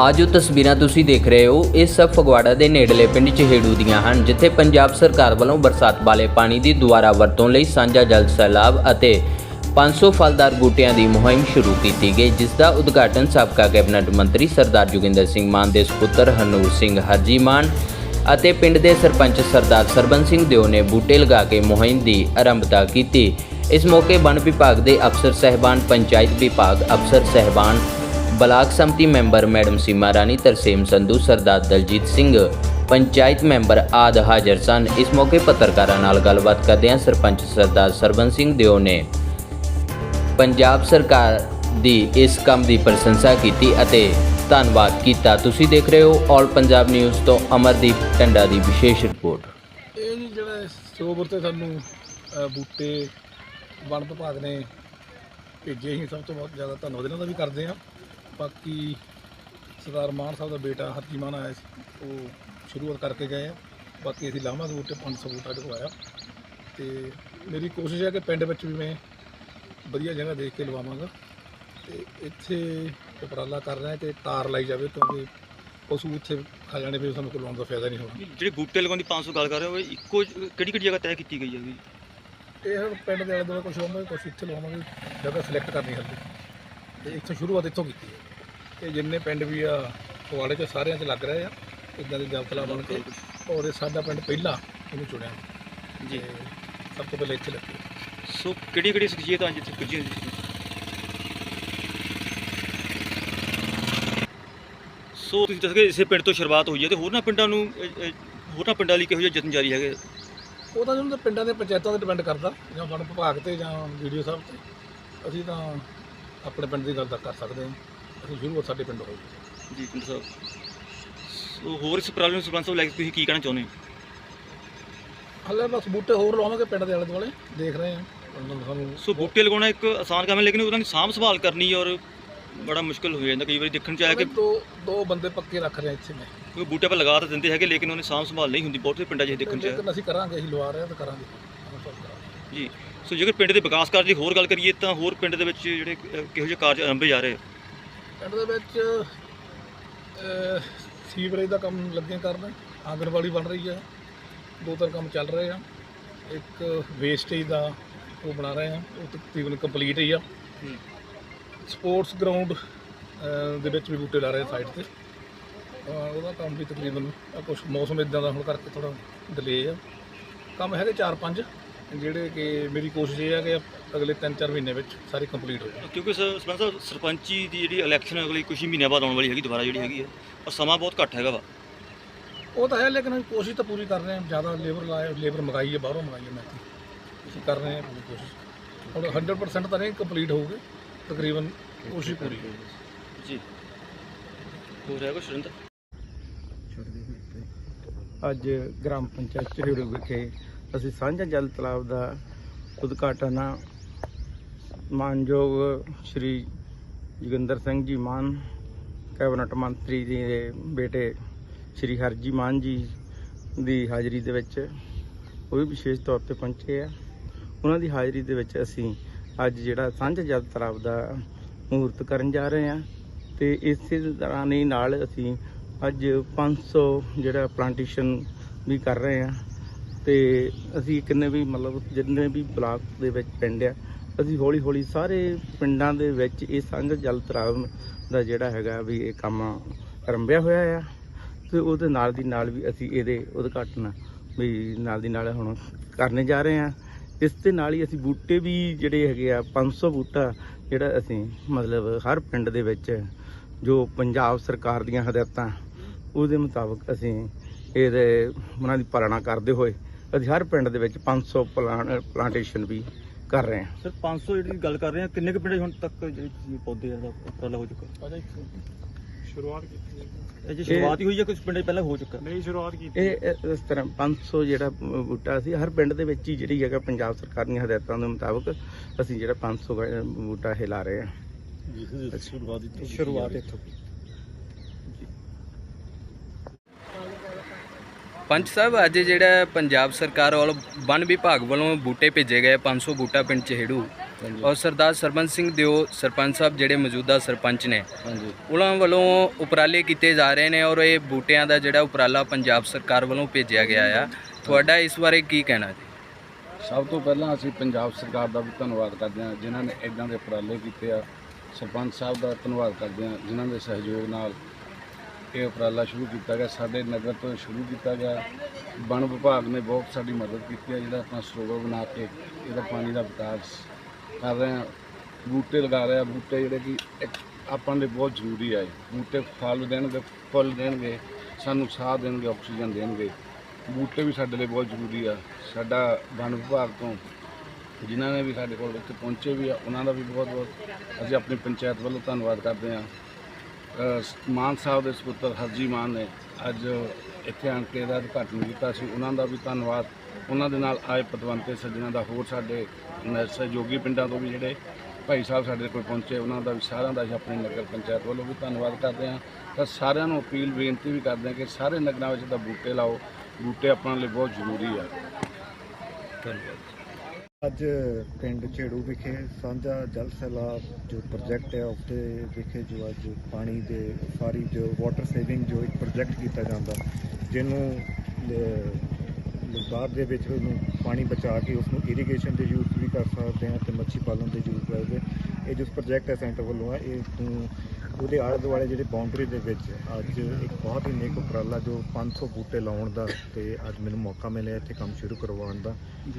ਆ ਜੋ ਤਸਵੀਰਾਂ ਤੁਸੀਂ ਦੇਖ ਰਹੇ ਹੋ, ਇਹ ਸਭ ਫਗਵਾੜਾ ਦੇ ਨੇੜਲੇ ਪਿੰਡ ਚਹੇੜੂ ਦੀਆਂ ਹਨ, ਜਿੱਥੇ ਪੰਜਾਬ ਸਰਕਾਰ ਵੱਲੋਂ ਬਰਸਾਤ ਵਾਲੇ ਪਾਣੀ ਦੀ ਦੁਬਾਰਾ ਵਰਤੋਂ ਲਈ ਸਾਂਝਾ ਜਲ ਸੈਲਾਬ ਅਤੇ 500 ਫਲਦਾਰ ਬੂਟਿਆਂ ਦੀ ਮੁਹਿੰਮ ਸ਼ੁਰੂ ਕੀਤੀ ਗਈ ਜਿਸ ਦਾ ਉਦਘਾਟਨ ਸਾਬਕਾ ਕੈਬਨਿਟ ਮੰਤਰੀ ਸਰਦਾਰ ਜੋਗਿੰਦਰ ਸਿੰਘ ਮਾਨ ਦੇ ਸੁਪੁੱਤਰ ਹਨੂਰ ਸਿੰਘ ਹਰਜੀ ਮਾਨ ਅਤੇ ਪਿੰਡ ਦੇ ਸਰਪੰਚ ਸਰਦਾਰ ਸਰਬਨ ਸਿੰਘ ਦਿਓ ਨੇ ਬੂਟੇ ਲਗਾ ਕੇ ਮੁਹਿੰਮ ਦੀ ਆਰੰਭਤਾ ਕੀਤੀ। ਇਸ ਮੌਕੇ ਵਣ ਵਿਭਾਗ ਦੇ ਅਫਸਰ ਸਹਿਬਾਨ, ਪੰਚਾਇਤ ਵਿਭਾਗ ਅਫਸਰ ਸਹਿਬਾਨ ਬਲਾਕ ਸੰਮਤੀ member madam Seema Rani Tarsem Sandhu Sardar Daljit Singh panchayat member ਆਦ ਹਾਜ਼ਰ ਸਨ। ਇਸ ਮੌਕੇ ਪੱਤਰਕਾਰਾਂ ਨਾਲ ਗੱਲਬਾਤ ਕਰਦਿਆਂ ਸਰਪੰਚ ਸਰਦਾਰ ਸਰਬਨ ਸਿੰਘ ਦਿਓ ਨੇ ਪੰਜਾਬ ਸਰਕਾਰ ਦੀ ਇਸ ਕੰਮ ਦੀ ਪ੍ਰਸ਼ੰਸਾ ਕੀਤੀ ਅਤੇ ਧੰਨਵਾਦ ਕੀਤਾ। ਤੁਸੀਂ ਦੇਖ ਰਹੇ ਹੋ ਆਲ ਪੰਜਾਬ ਨਿਊਜ਼ ਤੋਂ ਅਮਰਦੀਪ ਟੰਡਾ ਦੀ ਵਿਸ਼ੇਸ਼ ਰਿਪੋਰਟ। ਇਹ ਜੀ ਜਿਹੜਾ ਸਰੋਵਰ ਤੇ ਸਾਨੂੰ ਅ, ਬੂਟੇ ਵਣ ਵਿਭਾਗ ਨੇ ਭੇਜੇ ਸੀ ਸਭ ਤੋਂ ਬਹੁਤ ਜ਼ਿਆਦਾ ਧੰਨਵਾਦ ਇਹਨਾਂ ਦਾ ਵੀ ਕਰਦੇ ਆ ਬਾਕੀ ਸਰਦਾਰ ਮਾਨ ਸਾਹਿਬ ਦਾ ਬੇਟਾ ਹਰਜੀ ਮਾਨ ਆਇਆ ਸੀ ਉਹ ਸ਼ੁਰੂਆਤ ਕਰਕੇ ਗਏ ਆ। ਬਾਕੀ ਅਸੀਂ ਲਾਵਾਂਗੇ ਬੂਟੇ 500 ਬੂਟਾ ਲਗਵਾਇਆ ਤੇ ਮੇਰੀ ਕੋਸ਼ਿਸ਼ ਹੈ ਕਿ ਪਿੰਡ ਵਿੱਚ ਵੀ ਮੈਂ ਵਧੀਆ ਜਗ੍ਹਾ ਦੇਖ ਕੇ ਲਵਾਵਾਂਗਾ। ਤੇ ਇੱਥੇ ਉਪਰਾਲਾ ਕਰ ਰਿਹਾ ਕਿ ਤਾਰ ਲਾਈ ਜਾਵੇ ਕਿਉਂਕਿ ਪਸ਼ੂ ਉੱਥੇ ਖਾ ਜਾਣੇ ਫਿਰ ਸਾਨੂੰ ਕੋਈ ਲਾਉਣ ਦਾ ਫਾਇਦਾ ਨਹੀਂ ਹੋਣਾ। ਜਿਹੜੇ ਬੂਟੇ ਲਗਾਉਣ ਦੀ 500 ਗੱਲ ਕਰ ਰਹੇ ਹੋ ਇਹ ਇੱਕੋ ਕਿਹੜੀ ਕਿਹੜੀ ਜਗ੍ਹਾ ਤੈਅ ਕੀਤੀ ਗਈ ਹੈ ਜੀ ਇਹ ਹੁਣ ਪਿੰਡ ਦੇ ਆਲੇ ਦੁਆਲੇ ਕੁਛ ਹੋਵਾਂਗੇ ਕੁਛ ਇੱਥੇ ਲਵਾਵਾਂਗੇ ਜਗ੍ਹਾ ਸਿਲੈਕਟ ਕਰਨੀ ਹੱਲੇ। ਤੇ ਇੱਥੋਂ ਸ਼ੁਰੂਆਤ ਇੱਥੋਂ ਕੀਤੀ ਹੈ। ਤੇ ਜਿੰਨੇ ਪਿੰਡ ਵੀ ਆ ਫਗਵਾੜੇ 'ਚ ਸਾਰਿਆਂ 'ਚ ਲੱਗ ਰਹੇ ਆ ਇਦਾਂ ਦੇ ਜਬਤਲਾ ਬਣ ਕੇ ਔਰ ਇਹ ਸਾਡਾ ਪਿੰਡ ਪਹਿਲਾਂ ਇਹਨੂੰ ਚੁਣਿਆ। ਜੀ। ਸਭ ਤੋਂ ਪਹਿਲਾਂ ਇੱਥੇ ਲੱਗੀ। ਸੋ ਕਿਹੜੀ ਕਿਹੜੀ ਸ਼ਖਸੀਅਤ ਅੱਜ ਇੱਥੇ ਪੁੱਜੀ ਹੋਈ ਸੋ? ਤੁਸੀਂ ਦੱਸਗੇ ਇਸੇ ਪਿੰਡ ਤੋਂ ਸ਼ੁਰੂਆਤ ਹੋਈ ਹੈ ਤੇ ਹੋਰਨਾਂ ਪਿੰਡਾਂ ਨੂੰ ਹੋਰਨਾਂ ਪਿੰਡਾਂ ਲਈ ਕਿਹੋ ਜਿਹੇ ਯਤਨ ਜਾਰੀ ਹੈਗੇ? ਉਹ ਤਾਂ ਜਿਹਨੂੰ ਪਿੰਡਾਂ ਦੇ ਪੰਚਾਇਤਾਂ ਤੇ ਡਿਪੈਂਡ ਕਰਦਾ ਜਾਂ ਵਣ ਵਿਭਾਗ ਤੇ ਜਾਂ ਵੀਡੀਓ ਸਾਹਿਬ ਤੇ ਅਸੀਂ ਤਾਂ ਆਪਣੇ ਪਿੰਡ ਦੀ ਗੱਲ ਤਾਂ ਕਰ ਸਕਦੇ ਹਾਂ। ਅਸੀਂ ਸ਼ੁਰੂਆਤ ਸਾਡੇ ਪਿੰਡ ਹੋਈ ਜੀ ਪਿੰਡ ਸਾਹਿਬ ਸੋ ਹੋਰ ਇਸ ਪ੍ਰੋਬਲਮ ਨੂੰ ਸਰਪੰਚ ਸਾਹਿਬ ਲੈ ਕੇ ਤੁਸੀਂ ਕੀ ਕਹਿਣਾ ਚਾਹੁੰਦੇ ਹੋ? ਹੱਲੇ ਬਸ ਬੂਟੇ ਹੋਰ ਲਵਾਵਾਂਗੇ ਪਿੰਡ ਦੇ ਆਲੇ ਦੁਆਲੇ ਦੇਖ ਰਹੇ ਹਾਂ। ਮਤਲਬ ਸਾਨੂੰ ਸੋ ਬੂਟੇ ਲਗਾਉਣਾ ਇੱਕ ਆਸਾਨ ਕੰਮ ਹੈ ਲੇਕਿਨ ਉਹਨਾਂ ਦੀ ਸਾਂਭ ਸੰਭਾਲ ਕਰਨੀ ਔਰ ਬੜਾ ਮੁਸ਼ਕਲ ਹੋ ਜਾਂਦਾ ਕਈ ਵਾਰੀ ਦੇਖਣ ਚ ਆਇਆ ਕਿ ਦੋ ਦੋ ਬੰਦੇ ਪੱਕੇ ਰੱਖ ਰਹੇ ਇੱਥੇ ਮੈਂ। ਕੋਈ ਬੂਟੇ ਪਰ ਲਗਾ ਤਾਂ ਦਿੰਦੇ ਹੈਗੇ ਲੇਕਿਨ ਉਹਨੇ ਸਾਂਭ ਸੰਭਾਲ ਨਹੀਂ ਹੁੰਦੀ ਬਹੁਤੇ ਪਿੰਡਾਂ 'ਚ ਇਹ ਦੇਖਣ ਚ ਆਇਆ। ਲੇਕਿਨ ਅਸੀਂ ਕਰਾਂਗੇ ਅਸੀਂ ਲਵਾ ਰਹੇ ਹਾਂ ਤਾਂ ਕਰਾਂਗੇ। ਜੀ ਸੋ ਜੇਕਰ ਪਿੰਡ ਦੇ ਵਿਕਾਸ ਕਾਰਜ ਦੀ ਹੋਰ ਗੱਲ ਕਰੀਏ ਤਾਂ ਹੋਰ ਪਿੰਡ ਦੇ ਵਿੱਚ ਜਿਹੜੇ ਕਿਹੋ ਜਿਹੇ ਕਾਰਜ ਆਰੰਭੇ ਜਾ ਰਹੇ? ਪਿੰਡ ਦੇ ਵਿੱਚ ਸੀਵਰੇਜ ਦਾ ਕੰਮ ਲੱਗੇ ਕਰਨ ਆਂਗਣਵਾੜੀ ਬਣ ਰਹੀ ਹੈ। ਦੋ ਤਿੰਨ ਕੰਮ ਚੱਲ ਰਹੇ ਆ। ਇੱਕ ਵੇਸਟੇਜ ਦਾ ਉਹ ਬਣਾ ਰਹੇ ਆ। ਉਹ ਤਕਰੀਬਨ ਕੰਪਲੀਟ ਹੀ ਆ। ਸਪੋਰਟਸ ਗਰਾਊਂਡ ਦੇ ਵਿੱਚ ਵੀ ਬੂਟੇ ਲਾ ਰਹੇ ਸਾਈਡ ਤੇ। ਉਹਦਾ ਕੰਮ ਵੀ ਤਕਰੀਬਨ ਕੁਝ ਮੌਸਮ ਇਦਾਂ ਦਾ ਹੁਣ ਕਰਕੇ ਥੋੜਾ ਡਿਲੇ ਆ। ਕੰਮ ਹੈਗੇ 4-5 ਜਿਹੜੇ ਕਿ ਮੇਰੀ ਕੋਸ਼ਿਸ਼ ਇਹ ਹੈ ਕਿ ਅਗਲੇ 3-4 ਮਹੀਨੇ ਵਿੱਚ ਸਾਰੇ ਕੰਪਲੀਟ ਹੋ ਜਾਣ ਕਿਉਂਕਿ ਸਰਪੰਚ ਸਾਹਿਬ ਸਰਪੰਚੀ ਦੀ ਜਿਹੜੀ ਇਲੈਕਸ਼ਨ ਅਗਲੀ ਕੁਝ ਹੀ ਮਹੀਨਿਆਂ ਬਾਅਦ ਆਉਣ ਵਾਲੀ ਹੈਗੀ ਦੁਬਾਰਾ ਜਿਹੜੀ ਹੈਗੀ ਹੈ ਔਰ ਸਮਾਂ ਬਹੁਤ ਘੱਟ ਹੈਗਾ ਵਾ। ਉਹ ਤਾਂ ਹੈ ਲੇਕਿਨ ਅਸੀਂ ਕੋਸ਼ਿਸ਼ ਤਾਂ ਪੂਰੀ ਕਰ ਰਹੇ ਹਾਂ ਜ਼ਿਆਦਾ ਲੇਬਰ ਲਾਇਆ ਲੇਬਰ ਮੰਗਾਈ ਹੈ ਬਾਹਰੋਂ ਮੰਗਾਈ ਹੈ ਮੈਂ ਤਾਂ ਅਸੀਂ ਕਰ ਰਹੇ ਹਾਂ ਪੂਰੀ ਕੋਸ਼ਿਸ਼। ਹੁਣ 100% ਤਾਂ ਨਹੀਂ ਕੰਪਲੀਟ ਹੋਊਗੇ ਤਕਰੀਬਨ ਕੋਸ਼ਿਸ਼ ਪੂਰੀ ਹੋਊਗੀ। ਜੀ। ਹੋਰ ਹੈ ਕੁਛ ਸੁਰਿੰਦਰ? ਅੱਜ ਗ੍ਰਾਮ ਪੰਚਾਇਤ ਚਿਹੜੂ ਵਿਖੇ ਅਸੀਂ ਸਾਂਝਾ ਜਲ ਤਲਾਬ ਦਾ ਉਦਘਾਟਨ ਮਾਨਯੋਗ ਸ਼੍ਰੀ ਜੋਗਿੰਦਰ ਸਿੰਘ ਜੀ ਮਾਨ, ਕੈਬਨਿਟ ਮੰਤਰੀ ਜੀ ਦੇ ਬੇਟੇ ਸ਼੍ਰੀ ਹਰਜੀ ਮਾਨ ਜੀ ਦੀ ਹਾਜ਼ਰੀ ਦੇ ਵਿੱਚ ਉਹ ਵੀ ਵਿਸ਼ੇਸ਼ ਤੌਰ ਤੇ ਪਹੁੰਚੇ ਆ। ਉਹਨਾਂ ਦੀ ਹਾਜ਼ਰੀ ਦੇ ਵਿੱਚ ਅਸੀਂ ਅੱਜ ਜਿਹੜਾ ਸਾਂਝਾ ਜਲ ਤਲਾਬ ਦਾ ਮਹੂਰਤ ਕਰਨ ਜਾ ਰਹੇ ਹਾਂ ਤੇ ਇਸੇ ਤਰ੍ਹਾਂ ਹੀ ਨਾਲ ਅਸੀਂ ਅੱਜ 500 ਜਿਹੜਾ ਪਲਾਂਟੇਸ਼ਨ ਵੀ ਕਰ ਰਹੇ ਹਾਂ ਤੇ ਅਸੀਂ ਕਿੰਨੇ ਵੀ ਮਤਲਬ ਜਿੰਨੇ ਵੀ ਬਲਾਕ ਦੇ ਵਿੱਚ ਪਿੰਡ ਆ, ਅਸੀਂ ਹੌਲੀ ਹੌਲੀ ਸਾਰੇ ਪਿੰਡਾਂ ਦੇ ਵਿੱਚ ਇਹ ਸੰਘ ਜਲ ਤਲਾਬ ਦਾ ਜਿਹੜਾ ਹੈਗਾ ਵੀ ਇਹ ਕੰਮ ਆਰੰਭਿਆ ਹੋਇਆ ਆ। ਤੇ ਉਹਦੇ ਨਾਲ ਦੀ ਨਾਲ ਵੀ ਅਸੀਂ ਇਹਦੇ ਉਦਘਾਟਨ ਵੀ ਨਾਲ ਦੀ ਨਾਲ ਹੁਣ ਕਰਨੇ ਜਾ ਰਹੇ ਹਾਂ ਇਸ ਦੇ ਨਾਲ ਹੀ ਅਸੀਂ ਬੂਟੇ ਵੀ ਜਿਹੜੇ ਹੈਗੇ ਆ 500 ਬੂਟਾ ਜਿਹੜਾ ਅਸੀਂ ਮਤਲਬ ਹਰ ਪਿੰਡ ਦੇ ਵਿੱਚ ਜੋ ਪੰਜਾਬ ਸਰਕਾਰ ਦੀਆਂ ਹਦਾਇਤਾਂ ਉਹਦੇ ਮੁਤਾਬਕ ਅਸੀਂ ਇਹਦੇ ਉਹਨਾਂ ਦੀ ਪਾਲਣਾ ਕਰਦੇ ਹੋਏ ਅਸੀਂ ਹਰ ਪਿੰਡ ਦੇ ਵਿੱਚ 500 ਪਲਾਂਟ ਪਲਾਂਟੇਸ਼ਨ ਵੀ ਕਰ ਰਹੇ ਹਾਂ। ਸਰ 500 ਜਿਹੜੀ ਗੱਲ ਕਰ ਰਹੇ ਆ ਕਿੰਨੇ ਕੁ ਪਿੰਡ 'ਚ ਹੁਣ ਤੱਕ ਜਿਹੜੇ ਪੌਦੇ ਦਾ ਉਪਰਾਲਾ ਹੋ ਚੁੱਕਾ? ਸ਼ੁਰੂਆਤ ਕੀਤੀ ਇਹ ਜੇ ਸ਼ੁਰੂਆਤ ਹੀ ਹੋਈ ਹੈ ਕੁਝ ਪਿੰਡ 'ਚ ਪਹਿਲਾਂ ਹੋ ਚੁੱਕਾ? ਨਹੀਂ ਸ਼ੁਰੂਆਤ ਕੀਤੀ ਇਹ ਇਸ ਤਰ੍ਹਾਂ 500 ਜਿਹੜਾ ਬੂਟਾ ਸੀ ਹਰ ਪਿੰਡ ਦੇ ਵਿੱਚ ਹੀ ਜਿਹੜੀ ਹੈਗਾ ਪੰਜਾਬ ਸਰਕਾਰ ਦੀਆਂ ਹਦਾਇਤਾਂ ਦੇ ਮੁਤਾਬਕ ਅਸੀਂ ਜਿਹੜਾ 500 ਗਾ- ਬੂਟਾ ਇਹ ਲਾ ਰਹੇ ਹਾਂ। ਸ਼ੁਰੂਆਤ ਸ਼ੁਰੂਆਤ ਇੱਥੋਂ ਪੰਚ ਸਾਹਿਬ ਅੱਜ ਜਿਹੜਾ ਪੰਜਾਬ ਸਰਕਾਰ ਵੱਲੋਂ ਵਨ ਵਿਭਾਗ ਵੱਲੋਂ ਬੂਟੇ ਭੇਜੇ ਗਏ 500 ਬੂਟਾ ਪਿੰਡ ਚਹੇੜੂ। ਔਰ ਸਰਦਾਰ ਸਰਬੰਸ ਸਿੰਘ ਦਿਓ ਸਰਪੰਚ ਸਾਹਿਬ ਜਿਹੜੇ ਮੌਜੂਦਾ ਸਰਪੰਚ ਨੇ ਹਾਂਜੀ। ਉਹਨਾਂ ਵੱਲੋਂ ਉਪਰਾਲੇ ਕੀਤੇ ਜਾ ਰਹੇ ਨੇ ਔਰ ਇਹ ਬੂਟਿਆਂ ਦਾ ਜਿਹੜਾ ਉਪਰਾਲਾ ਪੰਜਾਬ ਸਰਕਾਰ ਵੱਲੋਂ ਭੇਜਿਆ ਗਿਆ ਆ। ਤੁਹਾਡਾ ਇਸ ਬਾਰੇ ਕੀ ਕਹਿਣਾ ਜੀ? ਸਭ ਤੋਂ ਪਹਿਲਾਂ ਅਸੀਂ ਪੰਜਾਬ ਸਰਕਾਰ ਦਾ ਵੀ ਧੰਨਵਾਦ ਕਰਦੇ ਹਾਂ ਜਿਨ੍ਹਾਂ ਨੇ ਇਦਾਂ ਦੇ ਉਪਰਾਲੇ ਕੀਤੇ ਆ। ਸਰਪੰਚ ਸਾਹਿਬ ਦਾ ਧੰਨਵਾਦ ਕਰਦੇ ਹਾਂ ਜਿਨ੍ਹਾਂ ਦੇ ਸਹਿਯੋਗ ਨਾਲ ਇਹ ਉਪਰਾਲਾ ਸ਼ੁਰੂ ਕੀਤਾ ਗਿਆ, ਸਾਡੇ ਨਗਰ ਤੋਂ ਸ਼ੁਰੂ ਕੀਤਾ ਗਿਆ। ਵਣ ਵਿਭਾਗ ਨੇ ਬਹੁਤ ਸਾਡੀ ਮਦਦ ਕੀਤੀ ਹੈ, ਜਿਹੜਾ ਆਪਣਾ ਸਰੋਵਰ ਬਣਾ ਕੇ ਇਹਦਾ ਪਾਣੀ ਦਾ ਵਿਕਾਸ ਕਰ ਰਹੇ ਹਾਂ। ਬੂਟੇ ਲਗਾ ਰਹੇ ਆ ਬੂਟੇ ਜਿਹੜੇ ਕਿ ਇੱਕ ਆਪਾਂ ਲਈ ਬਹੁਤ ਜ਼ਰੂਰੀ ਹੈ ਬੂਟੇ ਫਲ ਦੇਣਗੇ, ਫੁੱਲ ਦੇਣਗੇ, ਸਾਨੂੰ ਸਾਹ ਦੇਣਗੇ, ਆਕਸੀਜਨ ਦੇਣਗੇ। ਬੂਟੇ ਵੀ ਸਾਡੇ ਲਈ ਬਹੁਤ ਜ਼ਰੂਰੀ ਆ। ਸਾਡਾ ਵਣ ਵਿਭਾਗ ਤੋਂ ਜਿਨ੍ਹਾਂ ਨੇ ਵੀ ਸਾਡੇ ਕੋਲ ਇੱਥੇ ਪਹੁੰਚੇ ਵੀ ਆ, ਉਹਨਾਂ ਦਾ ਵੀ ਬਹੁਤ ਬਹੁਤ ਅਸੀਂ ਆਪਣੀ ਪੰਚਾਇਤ ਵੱਲੋਂ ਧੰਨਵਾਦ ਕਰਦੇ ਹਾਂ। ਮਾਨ ਸਾਹਿਬ ਦੇ ਸਪੁੱਤਰ ਹਰਜੀ ਮਾਨ ਨੇ ਅੱਜ ਇੱਥੇ ਆਣ ਕੇ ਇਹਦਾ ਉਦਘਾਟਨ ਕੀਤਾ ਸੀ। ਉਹਨਾਂ ਦਾ ਵੀ ਧੰਨਵਾਦ। ਉਹਨਾਂ ਦੇ ਨਾਲ ਆਏ ਪਤਵੰਤੇ ਸੱਜਣਾਂ ਦਾ, ਹੋਰ ਸਾਡੇ ਸਹਿਯੋਗੀ ਪਿੰਡਾਂ ਤੋਂ ਵੀ ਜਿਹੜੇ ਭਾਈ ਸਾਹਿਬ ਸਾਡੇ ਕੋਲ ਪਹੁੰਚੇ, ਉਹਨਾਂ ਦਾ ਵੀ ਸਾਰਿਆਂ ਦਾ ਅਸੀਂ ਆਪਣੀ ਨਗਰ ਪੰਚਾਇਤ ਵੱਲੋਂ ਵੀ ਧੰਨਵਾਦ ਕਰਦੇ ਹਾਂ। ਤਾਂ ਸਾਰਿਆਂ ਨੂੰ ਅਪੀਲ, ਬੇਨਤੀ ਵੀ ਕਰਦੇ ਹਾਂ ਕਿ ਸਾਰੇ ਨਗਰਾਂ ਵਿੱਚ ਤਾਂ ਬੂਟੇ ਲਾਓ। ਬੂਟੇ ਆਪਾਂ ਲਈ ਬਹੁਤ ਜ਼ਰੂਰੀ ਆ। ਧੰਨਵਾਦ ਅੱਜ ਪਿੰਡ ਝੇੜੂ ਵਿਖੇ ਸਾਂਝਾ ਜਲ ਸੈਲਾਬ ਜੋ ਪ੍ਰੋਜੈਕਟ ਹੈ ਉਸਦੇ ਵਿਖੇ ਜੋ ਅੱਜ ਪਾਣੀ ਦੇ ਸਾਰੀ ਜੋ ਵਾਟਰ ਸੇਵਿੰਗ ਜੋ ਇੱਕ ਪ੍ਰੋਜੈਕਟ ਕੀਤਾ ਜਾਂਦਾ, ਜਿਹਨੂੰ ਲਗਾਰ ਦੇ ਵਿੱਚ ਉਹਨੂੰ ਪਾਣੀ ਬਚਾ ਕੇ ਉਸ ਨੂੰ ਇਰੀਗੇਸ਼ਨ ਦੇ ਯੂਜ਼ ਵੀ ਕਰ ਸਕਦੇ ਹਾਂ ਤੇ ਮੱਛੀ ਪਾਲਣ ਦੇ ਯੂਜ਼ ਕਰਦੇ ਇਹ ਜੋ ਪ੍ਰੋਜੈਕਟ ਹੈ ਸੈਂਟਰ ਵੱਲੋਂ ਹੈ, ਇਹ ਨੂੰ ਉਹਦੇ ਆਲੇ ਦੁਆਲੇ ਜਿਹੜੇ ਬਾਉਂਡਰੀ ਦੇ ਵਿੱਚ ਅੱਜ ਇੱਕ ਬਹੁਤ ਹੀ ਨੇਕ ਉਪਰਾਲਾ ਜੋ 500 ਬੂਟੇ ਲਾਉਣ ਦਾ ਤੇ ਅੱਜ ਮੈਨੂੰ ਮੌਕਾ ਮਿਲਿਆ ਇੱਥੇ ਕੰਮ ਸ਼ੁਰੂ ਕਰਵਾਉਣ ਦਾ।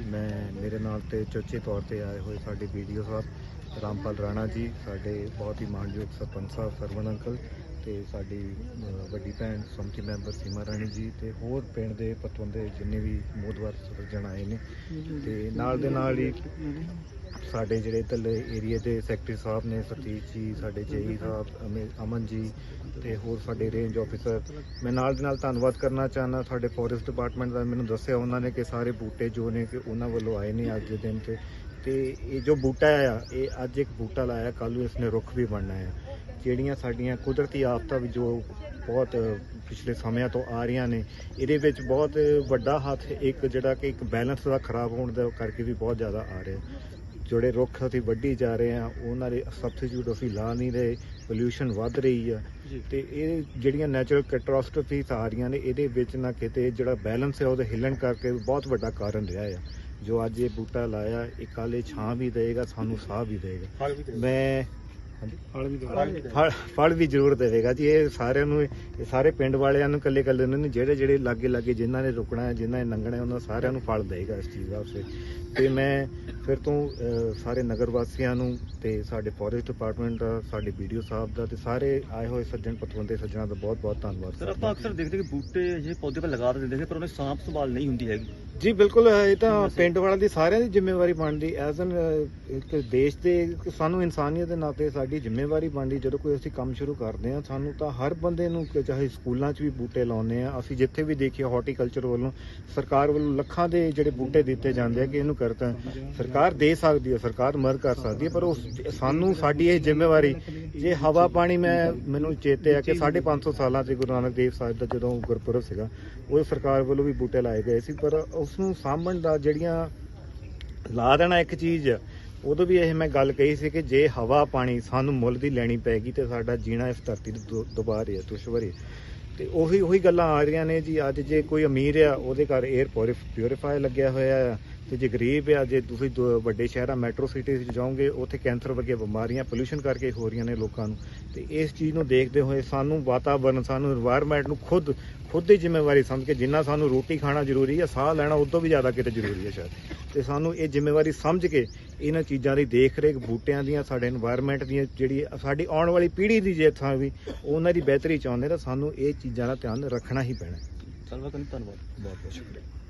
ਮੈਂ ਮੇਰੇ ਨਾਲ ਤੇ ਚੌਚੇ ਤੌਰ ਤੇ ਆਏ ਹੋਏ ਸਾਡੇ ਵੀਡੀਓ ਸਾਹਿਬ ਰਾਮਪਾਲ ਰਾਣਾ ਜੀ ਸਾਡੇ ਬਹੁਤ ਹੀ ਮਾਣਯੋਗ ਸਰਪੰਚ ਸਾਹਿਬ ਸਰਵਣ ਅੰਕਲ ਤੇ ਸਾਡੀ ਵੱਡੀ ਭੈਣ ਸਮਤੀ ਮੈਂਬਰ ਸੀਮਾ ਰਾਣੀ ਜੀ ਤੇ ਹੋਰ ਪਿੰਡ ਦੇ ਪਤਵੰਦੇ ਜਿੰਨੇ ਵੀ ਮੋਦਵਾਰ ਸੱਜਣ ਆਏ ਨੇ ਤੇ ਨਾਲ ਦੇ ਨਾਲ ਹੀ ਸਾਡੇ ਜਿਹੜੇ ਇੱਧਰਲੇ ਏਰੀਆ ਦੇ ਸੈਕਟਰੀ ਸਾਹਿਬ ਨੇ ਸਤੀਸ਼ ਜੀ, ਸਾਡੇ ਜੇਈ ਸਾਹਿਬ, ਅਮੇ- ਅਮਨ ਜੀ ਤੇ ਹੋਰ ਸਾਡੇ ਰੇਂਜ ਆਫੀਸਰ ਮੈਂ ਨਾਲ ਦੇ ਨਾਲ ਧੰਨਵਾਦ ਕਰਨਾ ਚਾਹੁੰਦਾ ਸਾਡੇ ਫੋਰੈਸਟ ਡਿਪਾਰਟਮੈਂਟ ਦਾ। ਮੈਨੂੰ ਦੱਸਿਆ ਉਹਨਾਂ ਨੇ ਕਿ ਸਾਰੇ ਬੂਟੇ ਜੋ ਨੇ ਕਿ ਉਹਨਾਂ ਵੱਲੋਂ ਆਏ ਨੇ ਅੱਜ ਦੇ ਦਿਨ ਤੇ। ਤੇ ਇਹ ਜੋ ਬੂਟਾ ਆ, ਇਹ ਅੱਜ ਇੱਕ ਬੂਟਾ ਲਾਇਆ ਕੱਲ ਨੂੰ ਇਸਨੇ ਰੁੱਖ ਵੀ ਬਣਨਾ ਹੈ ਜਿਹੜੀਆਂ ਸਾਡੀਆਂ ਕੁਦਰਤੀ ਆਫਤਾਂ ਵੀ ਜੋ ਬਹੁਤ ਪਿਛਲੇ ਸਮਿਆਂ ਤੋਂ ਆ ਰਹੀਆਂ ਨੇ ਇਹਦੇ ਵਿੱਚ ਬਹੁਤ ਵੱਡਾ ਹੱਥ ਇੱਕ ਜਿਹੜਾ ਕਿ ਇੱਕ ਬੈਲੈਂਸ ਦਾ ਖਰਾਬ ਹੋਣ ਦਾ ਕਰਕੇ ਵੀ ਬਹੁਤ ਜ਼ਿਆਦਾ ਆ ਰਿਹਾ। ਜਿਹੜੇ ਰੁੱਖ ਅਸੀਂ ਵੱਢੀ ਜਾ ਰਹੇ ਆ ਉਹਨਾਂ ਦੇ ਸਬਸਟੀਟਿਊਟ ਅਸੀਂ ਲਾ ਨਹੀਂ ਰਹੇ ਪੋਲਿਊਸ਼ਨ ਵੱਧ ਰਹੀ ਆ। ਤੇ ਇਹ ਜਿਹੜੀਆਂ ਨੈਚੁਰਲ ਕੈਟਾਸਟ੍ਰੋਫੀਜ਼ ਆ ਰਹੀਆਂ ਨੇ ਇਹਦੇ ਵਿੱਚ ਨਾ ਕਿਤੇ ਜਿਹੜਾ ਬੈਲੈਂਸ ਹੈ ਉਹਦੇ ਹਿੱਲਣ ਕਰਕੇ ਬਹੁਤ ਵੱਡਾ ਕਾਰਨ ਰਿਹਾ ਆ। ਜੋ ਅੱਜ ਇਹ ਬੂਟਾ ਲਾਇਆ ਇਹ ਕਾਲੇ ਛਾਂ ਵੀ ਦੇਗਾ ਸਾਨੂੰ ਸਾਹ ਵੀ ਦੇਗਾ ਮੈਂ ਫਲ ਵੀ ਫਲ ਵੀ ਜ਼ਰੂਰ ਦੇਵੇਗਾ ਜੀ। ਇਹ ਸਾਰਿਆਂ ਨੂੰ ਇਹ ਸਾਰੇ ਪਿੰਡ ਵਾਲਿਆਂ ਨੂੰ ਇਕੱਲੇ ਇਕੱਲੇ ਨੂੰ ਨਹੀਂ ਜਿਹੜੇ ਜਿਹੜੇ ਲਾਗੇ ਲਾਗੇ ਜਿਨ੍ਹਾਂ ਨੇ ਰੁਕਣਾ ਹੈ ਜਿਨ੍ਹਾਂ ਨੇ ਲੰਘਣਾ ਹੈ ਉਹਨਾਂ ਸਾਰਿਆਂ ਨੂੰ ਫਲ ਦੇਗਾ ਇਸ ਚੀਜ਼ ਦਾ ਉਸੇ ਤੇ ਮੈਂ ਫਿਰ ਤੋਂ ਸਾਰੇ ਨਗਰ ਵਾਸੀਆਂ ਨੂੰ ਤੇ ਸਾਡੇ ਫੋਰੈਸਟ ਡਿਪਾਰਟਮੈਂਟ ਦਾ ਸਾਡੇ ਵੀਡੀਓ ਸਾਹਿਬ ਦਾ ਤੇ ਸਾਰੇ ਆਏ ਹੋਏ ਸੱਜਣ ਪਤਵੰਤੇ ਸੱਜਣਾ ਦਾ ਬਹੁਤ ਬਹੁਤ ਧੰਨਵਾਦ ਸਰ। ਆਪਾਂ ਅਕਸਰ ਦੇਖਦੇ ਕਿ ਬੂਟੇ ਜਿਹੜੇ ਪੌਦੇ 'ਤੇ ਲਗਾ ਦਿੰਦੇ ਨੇ ਪਰ ਉਹਨੇ ਸਾਂਭ ਸੰਭਾਲ ਨਹੀਂ ਹੁੰਦੀ ਹੈਗੀ। ਜੀ ਬਿਲਕੁਲ ਇਹ ਤਾਂ ਪਿੰਡ ਵਾਲਿਆਂ ਦੀ ਸਾਰਿਆਂ ਦੀ ਜ਼ਿੰਮੇਵਾਰੀ ਬਣਦੀ। ਐਜ਼ ਐਨ ਇੱਕ ਦੇਸ਼ ਦੇ ਸਾਨੂੰ ਇਨਸਾਨੀਅਤ ਦੇ ਨਾਤੇ ਸਾਡੀ ਜ਼ਿੰਮੇਵਾਰੀ ਬਣਦੀ। ਜਦੋਂ ਕੋਈ ਅਸੀਂ ਕੰਮ ਸ਼ੁਰੂ ਕਰਦੇ ਹਾਂ ਸਾਨੂੰ ਤਾਂ ਹਰ ਬੰਦੇ ਨੂੰ ਚਾਹੇ ਸਕੂਲਾਂ 'ਚ ਵੀ ਬੂਟੇ ਲਾਉਨੇ ਆ ਅਸੀਂ ਜਿੱਥੇ ਵੀ ਦੇਖੀਏ ਹਾਰਟੀਕਲਚਰ ਵੱਲੋਂ ਸਰਕਾਰ ਵੱਲੋਂ ਲੱਖਾਂ ਦੇ ਜਿਹੜੇ ਬੂਟੇ ਦਿੱਤੇ ਜਾਂਦੇ ਆ ਕਿ ਇਹਨੂੰ ਕਰਤਾ। ਸਰਕਾਰ ਦੇ ਸਕਦੀ ਹੈ, ਸਰਕਾਰ ਮਰ ਕਰ ਸਕਦੀ ਹੈ, ਪਰ ਉਸ ਸਾਨੂੰ ਸਾਡੀ ਇਹ ਜ਼ਿੰਮੇਵਾਰੀ, ਜੇ ਹਵਾ ਪਾਣੀ ਮੈਂ ਮੈਨੂੰ ਚੇਤੇ ਆ ਕਿ 550 ਸਾਲਾਂ ਤੇ ਗੁਰੂ ਨਾਨਕ ਦੇਵ ਸਾਹਿਬ ਦਾ ਜਦੋਂ ਗੁਰਪੁਰਬ ਸੀਗਾ, ਉਹ ਸਰਕਾਰ ਵੱਲੋਂ ਵੀ ਬੂਟੇ ਲਾਏ ਗਏ ਸੀ, ਪਰ ਉਸ ਨੂੰ ਸਾਂਭਣ ਦਾ ਜਿਹੜੀਆਂ ਲਾ ਦੇਣਾ ਇੱਕ ਚੀਜ਼, ਉਦੋਂ ਵੀ ਇਹ ਮੈਂ ਗੱਲ ਕਹੀ ਸੀ ਕਿ ਜੇ ਹਵਾ ਪਾਣੀ ਸਾਨੂੰ ਮੁੱਲ ਦੀ ਲੈਣੀ ਪੈਗੀ ਤੇ ਸਾਡਾ ਜੀਣਾ ਇਸ ਧਰਤੀ ਤੇ ਦੁ- ਦੁਬਾਰੇ ਹੈ ਦੁਸ਼ਵਰ ਤੇ ਉਹੀ ਉਹੀ ਗੱਲਾਂ ਆ ਰਹੀਆਂ ਨੇ ਜੀ, ਅੱਜ ਜੇ ਕੋਈ ਅਮੀਰ ਆ, ਉਹਦੇ ਘਰ 에ਅਰ ਪਿਉਰੀਫਾਇਰ ਲੱਗਿਆ ਹੋਇਆ ਆ ਤੇ ਜੇ ਗਰੀਬ ਆ ਜੇ ਤੁਸੀਂ ਵੱਡੇ ਸ਼ਹਿਰਾਂ ਮੈਟਰੋ ਸਿਟੀ ਵਿੱਚ ਜਾਓਗੇ ਉੱਥੇ ਕੈਂਸਰ ਵਰਗੇ ਬਿਮਾਰੀਆਂ ਪੋਲੂਸ਼ਨ ਕਰਕੇ ਹੋ ਰਹੀਆਂ ਨੇ ਲੋਕਾਂ ਨੂੰ। ਤੇ ਇਸ ਚੀਜ਼ ਨੂੰ ਦੇਖਦੇ ਹੋਏ ਸਾਨੂੰ ਵਾਤਾਵਰਨ ਸਾਨੂੰ এনवायरमेंट ਨੂੰ ਖੁਦ ਖੁਦ ਦੀ ਜ਼ਿੰਮੇਵਾਰੀ ਸਮਝ ਕੇ ਜਿੰਨਾ ਸਾਨੂੰ ਰੋਟੀ ਖਾਣਾ ਜ਼ਰੂਰੀ ਹੈ ਸਾਹ ਲੈਣਾ ਉਸ ਤੋਂ ਵੀ ਜ਼ਿਆਦਾ ਕਿਤੇ ਜ਼ਰੂਰੀ ਹੈ ਸ਼ਾਇਦ। ਤੇ ਸਾਨੂੰ ਇਹ ਜ਼ਿੰਮੇਵਾਰੀ ਸਮਝ ਕੇ ਇਹਨਾਂ ਚੀਜ਼ਾਂ ਦੀ ਦੇਖ ਰੇਖ ਬੂਟਿਆਂ ਦੀਆਂ ਸਾਡੇ এনवायरमेंट ਦੀਆਂ ਜਿਹੜੀ ਸਾਡੀ ਆਉਣ ਵਾਲੀ ਪੀੜ੍ਹੀ ਦੀ ਜੇ ਥਾਂ ਵੀ ਉਹਨਾਂ ਦੀ ਬਿਹਤਰੀ ਚਾਹੁੰਦੇ ਤਾਂ ਸਾਨੂੰ ਇਹ ਚੀਜ਼ਾਂ ਦਾ ਧਿਆਨ ਰੱਖਣਾ ਹੀ ਪੈਣਾ। ਹੈ ਸਰਵਕਨ ਧੰਨਵਾਦ। ਬਹੁਤ ਬਹੁਤ ਸ਼ੁਕਰੀਆ।